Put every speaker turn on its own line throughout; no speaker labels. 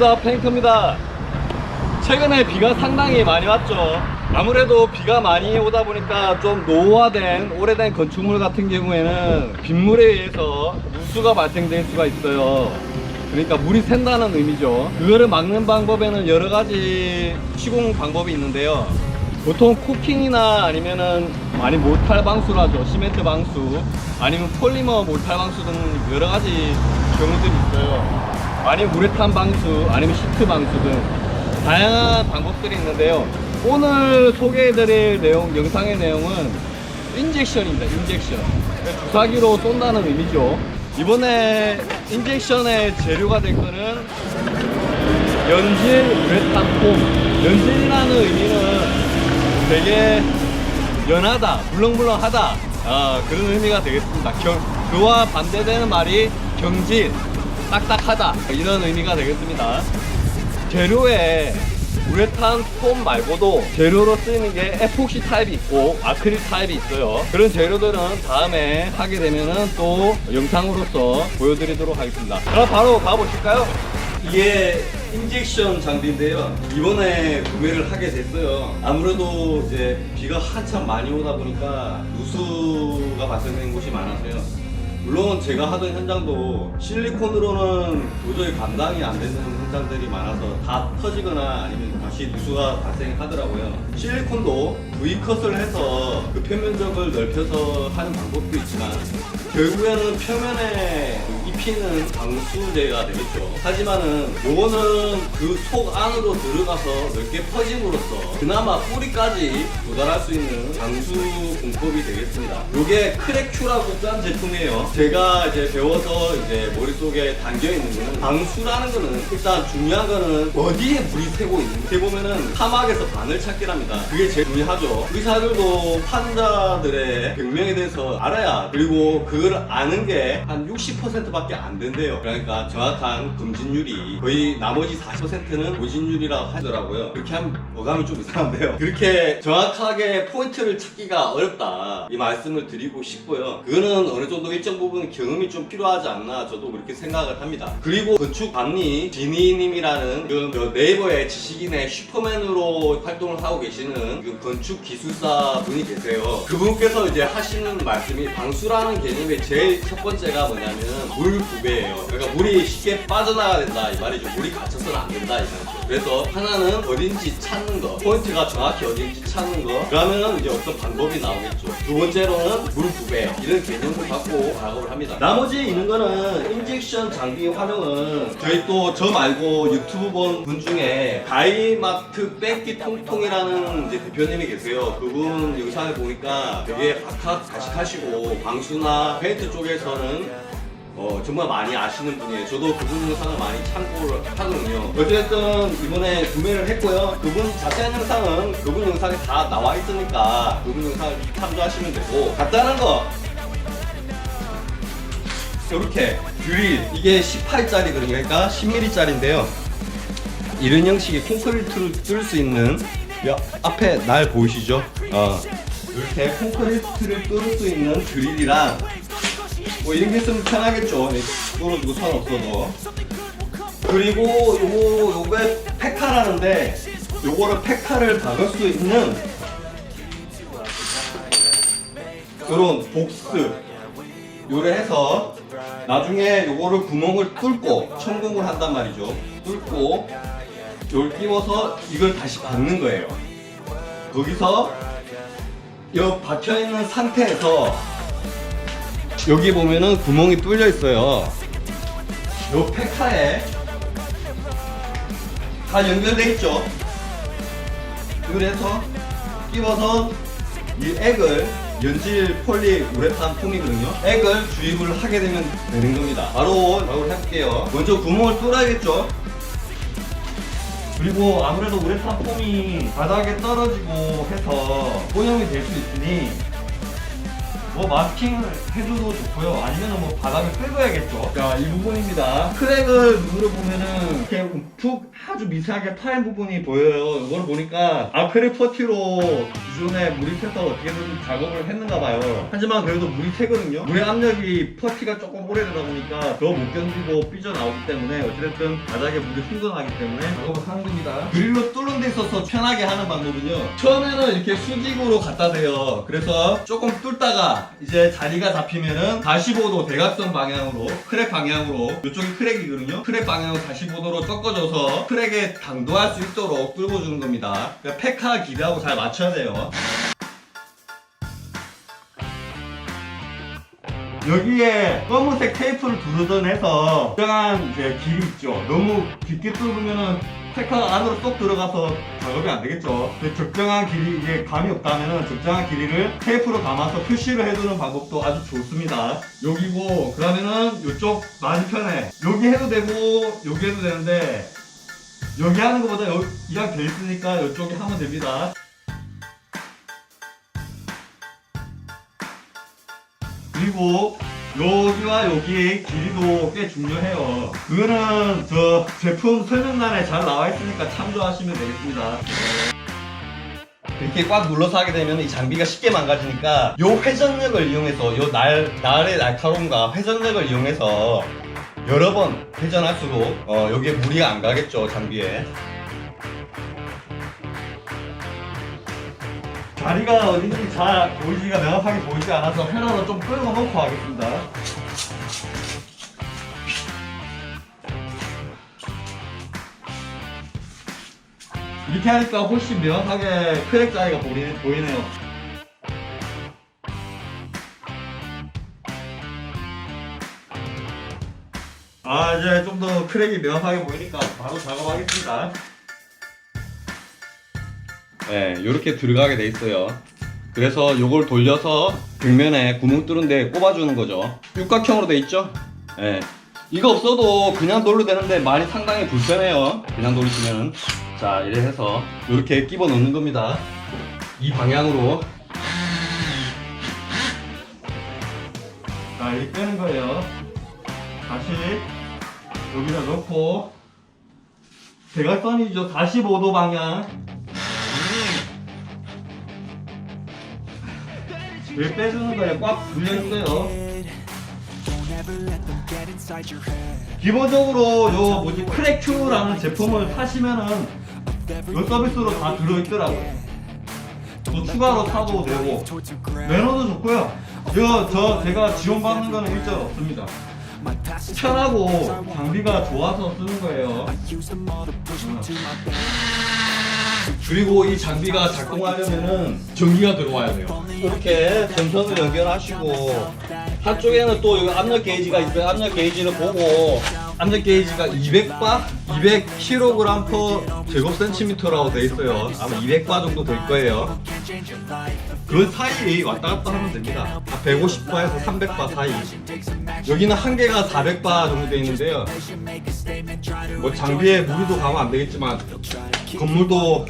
반갑습니다 페인터입니다. 최근에 비가 상당히 많이 왔죠. 아무래도 비가 많이 오다 보니까 좀 노후화된 오래된 건축물 같은 경우에는 빗물에 의해서 누수가 발생될 수가 있어요. 그러니까 물이 샌다는 의미죠. 그거를 막는 방법에는 여러 가지 시공 방법이 있는데요. 보통 코킹이나 아니면은 많이 모탈 방수라죠. 시멘트 방수 아니면 폴리머 모탈 방수 등 여러 가지 경우들이 있어요 아니면 우레탄 방수 아니면 시트 방수 등 다양한 방법들이 있는데요. 오늘 소개해드릴 내용 영상의 내용은 인젝션입니다 인젝션. 주사기로 쏜다는 의미죠. 이번에 인젝션의 재료가 될 거는 연질 우레탄 폼. 연질이라는 의미는 되게 연하다 물렁물렁하다 아, 그런 의미가 되겠습니다. 경, 그와 반대되는 말이 경질 딱딱하다. 이런 의미가 되겠습니다. 재료에 우레탄 폼 말고도 재료로 쓰이는 게 에폭시 타입이 있고 아크릴 타입이 있어요. 그런 재료들은 다음에 하게 되면은 또 영상으로서 보여드리도록 하겠습니다. 그럼 바로 가보실까요? 이게 인젝션 장비인데요. 이번에 구매를 하게 됐어요. 아무래도 이제 비가 한참 많이 오다 보니까 누수가 발생된 곳이 많아서요 물론 제가 하던 현장도 실리콘으로는 도저히 감당이 안 되는 현장들이 많아서 다 터지거나 아니면 다시 누수가 발생하더라고요. 실리콘도 V컷을 해서 그 표면적을 넓혀서 하는 방법도 있지만 결국에는 표면에 입히는 방수제가 되겠죠. 하지만은 요거는 그 속 안으로 들어가서 넓게 퍼짐으로써 그나마 뿌리까지 도달할 수 있는 방수 공법이 되겠습니다. 요게 크랙큐라고 짠 제품이에요. 제가 이제 배워서 이제 머릿속에 담겨 있는 거는 방수라는 거는 일단 중요한 거는 어디에 물이 새고 있는지 보면은 사막에서 바늘 찾기랍니다. 그게 제일 중요하죠. 의사들도 환자들의 병명에 대해서 알아야 그리고 그걸 아는 게 한 60%밖에 안 된대요. 그러니까 정확한 검진율이 거의 나머지 40%는 보진율이라고 하더라고요. 그렇게 하면 어감이 좀 이상한데요. 그렇게 정확하게 포인트를 찾기가 어렵다. 이 말씀을 드리고 싶고요. 그거는 어느 정도 일정 부분 경험이 좀 필요하지 않나 저도 그렇게 생각을 합니다. 그리고 건축 관리 지니님이라는 그저 네이버의 지식인의 슈퍼맨으로 활동을 하고 계시는 그 건축 기술사 분이 계세요. 그분께서 이제 하시는 말씀이 방수라는 개념의 제일 첫 번째가 뭐냐면 물 부배예요. 그러니까 물이 쉽게 빠져나가야 된다 이 말이죠. 물이 갇혀서는 안 된다 이 말이죠. 그래서 하나는 어딘지 찾는 거, 포인트가 정확히 어딘지 찾는 거. 그러면 이제 어떤 방법이 나오겠죠. 두 번째로는 물 부배 이런 개념을 갖고 작업을 합니다. 나머지 있는 거는 인젝션 장비 활용은 저희 또 저 말고 유튜브 본 분 중에 가이마트 뺑기 통통이라는 이제 대표님이 계세요. 그분 영상을 보니까 되게 박학 가식하시고 방수나 페인트 쪽에서는 어, 정말 많이 아시는 분이에요. 저도 그분 영상을 많이 참고를 하거든요. 어쨌든 이번에 구매를 했고요. 그분 자세한 영상은 그분 영상에 다 나와 있으니까 그분 영상을 참조하시면 되고 간단한 거 이렇게 드릴 이게 18짜리거든요. 그러니까 10mm짜리인데요. 이런 형식의 콘크리트를 뚫을 수 있는 여, 앞에 날 보이시죠? 어, 이렇게 콘크리트를 뚫을 수 있는 드릴이랑 뭐 이런 게 있으면 편하겠죠. 네, 뚫어주고 상없어도 그리고 요거 요게 페카라는데 요거를 페카를 박을 수 있는 요런 복스 요래 해서 나중에 요거를 구멍을 뚫고 천공을 한단 말이죠. 뚫고 요걸 끼워서 이걸 다시 박는 거예요. 거기서 요 박혀 있는 상태에서 여기 보면은 구멍이 뚫려 있어요. 요 페카에 다 연결돼 있죠. 그래서 끼워서 이 액을 연질 폴리 우레탄 폼이거든요. 액을 주입을 하게 되면 되는 겁니다. 바로 작업을 해볼게요. 먼저 구멍을 뚫어야겠죠. 그리고 아무래도 우레탄 폼이 바닥에 떨어지고 해서 오염이 될 수 있으니 뭐 마스킹을 해줘도 좋고요. 아니면 뭐 바닥을 긁어야겠죠. 자, 이 부분입니다. 크랙을 눈으로 보면은 이렇게 푹 아주 미세하게 파인 부분이 보여요. 이걸 보니까 아크릴 퍼티로 기존에 물이 새서 어떻게든 작업을 했는가 봐요. 하지만 그래도 물이 새거든요. 물의 압력이 퍼티가 조금 오래되다 보니까 더 못 견디고 삐져나오기 때문에 어찌됐든 바닥에 물이 흥건하기 때문에 작업을 하는 겁니다. 그릴로 뚫는 데 있어서 편하게 하는 방법은요. 처음에는 이렇게 수직으로 갖다 대요. 그래서 조금 뚫다가 이제 자리가 잡히면은 45도 대각선 방향으로 크랙 방향으로 이쪽이 크랙이거든요. 크랙 방향으로 45도로 꺾어줘서 크랙에 당도할 수 있도록 뚫어주는 겁니다. 그러니까 팩하 기대하고 잘 맞춰야 돼요. 여기에 검은색 테이프를 두르던 해서 적당한 이제 길이 있죠. 너무 깊게 뚫으면은 테크가 안으로 쏙 들어가서 작업이 안 되겠죠. 근데 적정한 길이 이게 감이 없다면은 적정한 길이를 테이프로 감아서 표시를 해두는 방법도 아주 좋습니다. 여기고 그러면은 이쪽 많이 편해. 여기 해도 되고 여기 해도 되는데 여기 하는 것보다 이왕 돼 있으니까 이쪽에 하면 됩니다. 그리고 여기와 여기 길이도 꽤 중요해요. 그거는 저 제품 설명란에 잘 나와 있으니까 참조하시면 되겠습니다. 이렇게 꽉 눌러서 하게 되면 이 장비가 쉽게 망가지니까 요 회전력을 이용해서 요 날, 날의 날카로움과 회전력을 이용해서 여러 번 회전할수록 어, 여기에 무리가 안 가겠죠 장비에 자리가 어딘지 잘 보이지가 명확하게 보이지 않아서 회로로 좀 끌고 놓고 하겠습니다. 이렇게 하니까 훨씬 명확하게 크랙 자리가 보이, 보이네요. 아 이제 좀 더 크랙이 명확하게 보이니까 바로 작업하겠습니다. 네, 이렇게 들어가게 돼 있어요. 그래서 요걸 돌려서 벽면에 구멍 뚫은데 꼽아주는 거죠. 육각형으로 돼 있죠? 네. 이거 없어도 그냥 돌려 되는데 말이 상당히 불편해요. 그냥 돌리시면은. 자, 이래 해서 이렇게 끼워 넣는 겁니다. 이 방향으로. 자, 이렇게 빼는 거예요. 다시 여기다 넣고 대각선이죠. 45도 방향. 왜 빼주는 거예요? 꽉 눌려있어요. 기본적으로 요 뭐지 크랙큐라는 제품을 사시면은 요 서비스로 다 들어있더라고요. 또 추가로 사도 되고 매너도 좋고요. 이거 저 제가 지원받는 거는 일절 없습니다. 편하고 장비가 좋아서 쓰는 거예요. 그리고 이 장비가 작동하려면은 전기가 들어와야 돼요. 이렇게 전선을 연결하시고 한쪽에는 또 여기 압력 게이지가 있어요. 압력 게이지를 보고 압력 게이지가 200바, 200kg per 제곱센티미터라고 돼 있어요. 아마 200바 정도 될 거예요. 그 사이 왔다 갔다 하면 됩니다. 150바에서 300바 사이. 여기는 한 개가 400바 정도 돼 있는데요. 뭐 장비에 무리도 가면 안 되겠지만 건물도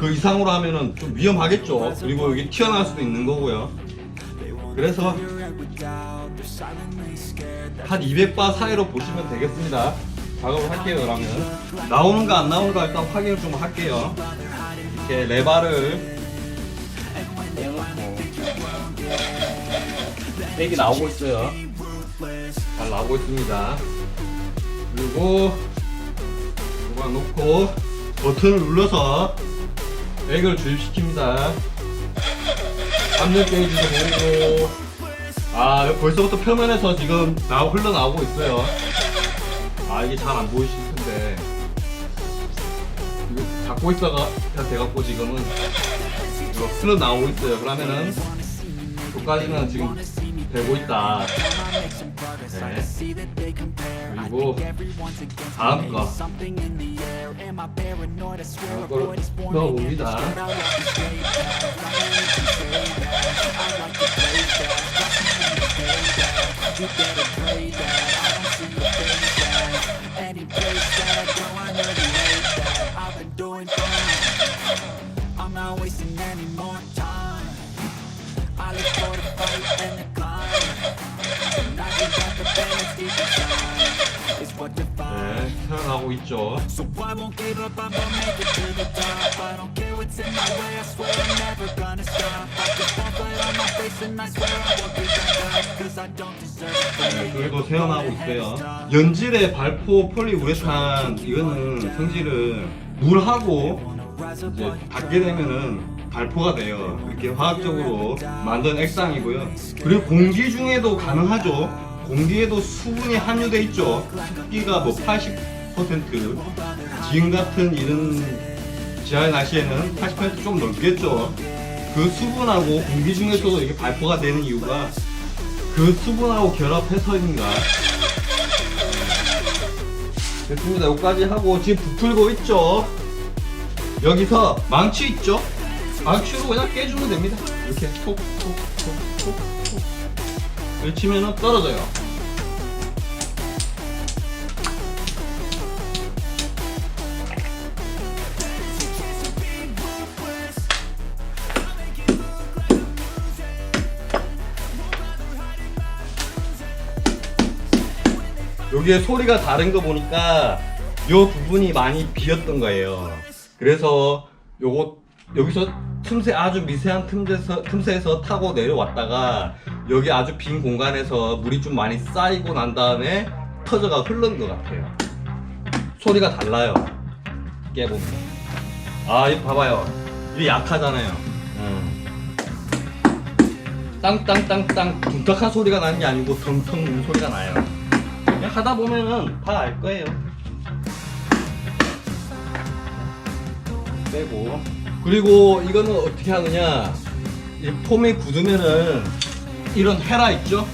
그 이상으로 하면은 좀 위험하겠죠. 그리고 여기 튀어나올 수도 있는 거고요. 그래서 한 200바 사이로 보시면 되겠습니다. 작업을 할게요, 그러면. 나오는가 안 나오는가 일단 확인을 좀 할게요. 이렇게 레바를 백이 나오고 있어요. 잘 나오고 있습니다. 그리고 이거 놓고 버튼을 눌러서 백을 주입시킵니다. 압력 게이지도 보이고 아 벌써부터 표면에서 지금 나 흘러나오고 있어요. 아 이게 잘 안 보이실 텐데 이거 잡고 있다가 돼갖고 지금은 이거 흘러나오고 있어요. 그러면은 여기까지는 지금 되고 있다. 네. 그리고 다음 거 다음 거로 넣어봅니다.
Any So I won't give up, I'm gonna make it to the top I don't care what's in my way, I swear I'm never gonna stop I just won't play on my face and I swear I won't be back Cause I don't deserve it
네, 그리고 태어나고 있어요. 연질의 발포 폴리우레탄 이거는 성질을 물하고 이제 닿게 되면은 발포가 돼요. 이렇게 화학적으로 만든 액상이고요. 그리고 공기 중에도 가능하죠. 공기에도 수분이 함유돼 있죠. 습기가 뭐 80%, 지금 같은 이런 지하의 날씨에는 80%좀 넘겠죠. 그 수분하고 공기 중에서도 이게 발포가 되는 이유가 그 수분하고 결합해서인가. 됐습니다. 여기까지 하고 지금 부풀고 있죠. 여기서 망치 있죠? 망치로 그냥 깨주면 됩니다. 이렇게 톡톡톡톡톡. 치면은 떨어져요. 여기에 소리가 다른 거 보니까 요 부분이 많이 비었던 거예요. 그래서 요거 여기서 틈새 아주 미세한 틈새에서 틈새에서 타고 내려왔다가 여기 아주 빈 공간에서 물이 좀 많이 쌓이고 난 다음에 터져가 흐른 것 같아요. 소리가 달라요. 깨보면. 아 이거 봐봐요. 이게 약하잖아요. 음. 땅땅땅땅 둔탁한 소리가 나는 게 아니고 텅텅 소리가 나요. 그냥 하다 보면은 다 알 거예요. 빼고 그리고 이거는 어떻게 하느냐 이 폼이 굳으면은 이런 헤라 있죠?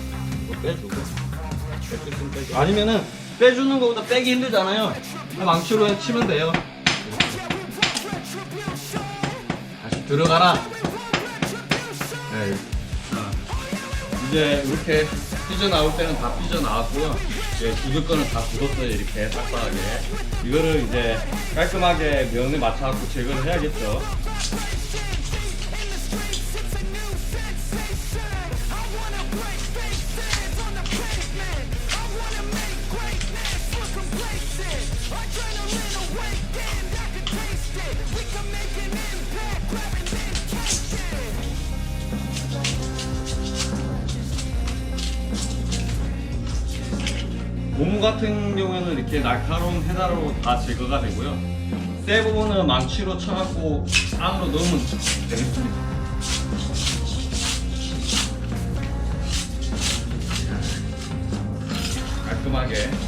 빼주고. 아니면은 빼주는 것보다 빼기 힘들잖아요. 망치로 그냥 치면 돼요. 다시 들어가라. 네. 자, 이제 이렇게 삐져 나올 때는 다 삐져 나왔고요. 이제 굳을 거는 다 굳었어요. 이렇게 싹싹하게. 이거를 이제 깔끔하게 면에 맞춰갖고 제거를 해야겠죠. 고무 같은 경우에는 이렇게 날카로운 페달로 다 제거가 되고요. 새 부분은 망치로 쳐갖고 안으로 넣으면 되겠습니다. 깔끔하게.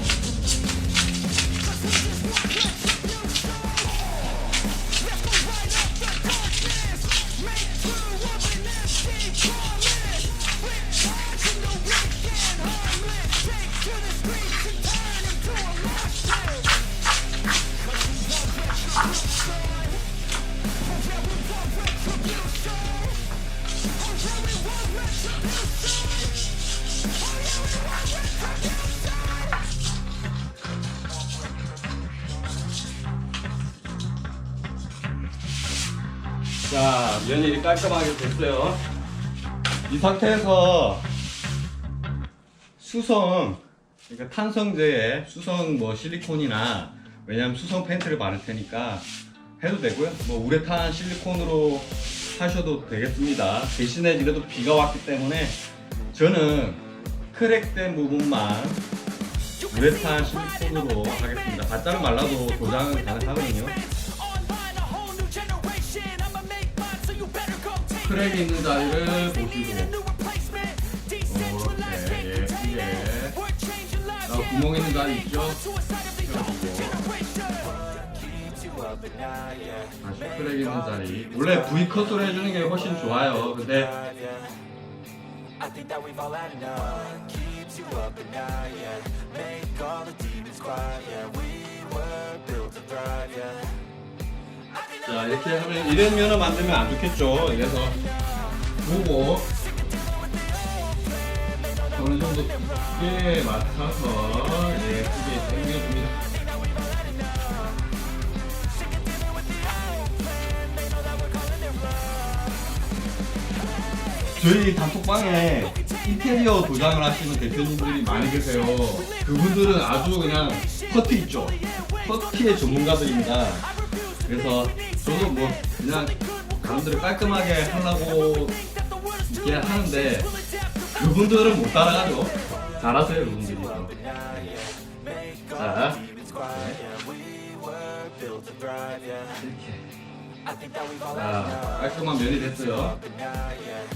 자, 면이 깔끔하게 됐어요. 이 상태에서 수성, 그러니까 탄성제에 수성 뭐 실리콘이나 왜냐면 수성 팬트를 바를 테니까 해도 되고요. 뭐 우레탄 실리콘으로 하셔도 되겠습니다. 대신에 이래도 비가 왔기 때문에 저는 크랙된 부분만 우레탄 실리콘으로 하겠습니다. 바짝은 말라도 도장은 가능하거든요. 크랙이 있는 자리를 보시고 이렇게 예쁘게 자, 구멍 있는 자리 있죠? 다시 크랙 있는 자리 원래 V컷으로 해주는 게 훨씬 좋아요 근데
I think that we've all had enough. Keeps you up at night, yeah. Make all the demons quiet, yeah. We were built to thrive, yeah.
자 이렇게 하면 이런 면을 만들면 안 좋겠죠 이래서 보고 어느 정도 두께 맞춰서 예쁘게 당겨줍니다 저희 단톡방에 인테리어 도장을 하시는 대표님들이 많이 계세요. 그분들은 아주 그냥 퍼티 있죠. 퍼티의 전문가들입니다. 그래서 저도 뭐 그냥 사람들을 깔끔하게 하려고 있긴 하는데 그분들은 못 따라가죠. 잘하세요, 그분들이. 또. 자, 이렇게. 자, 깔끔한 면이 됐어요.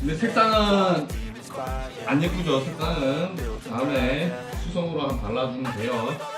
근데 색상은 안 예쁘죠? 색상은 다음에 수성으로 한번 발라주면 돼요.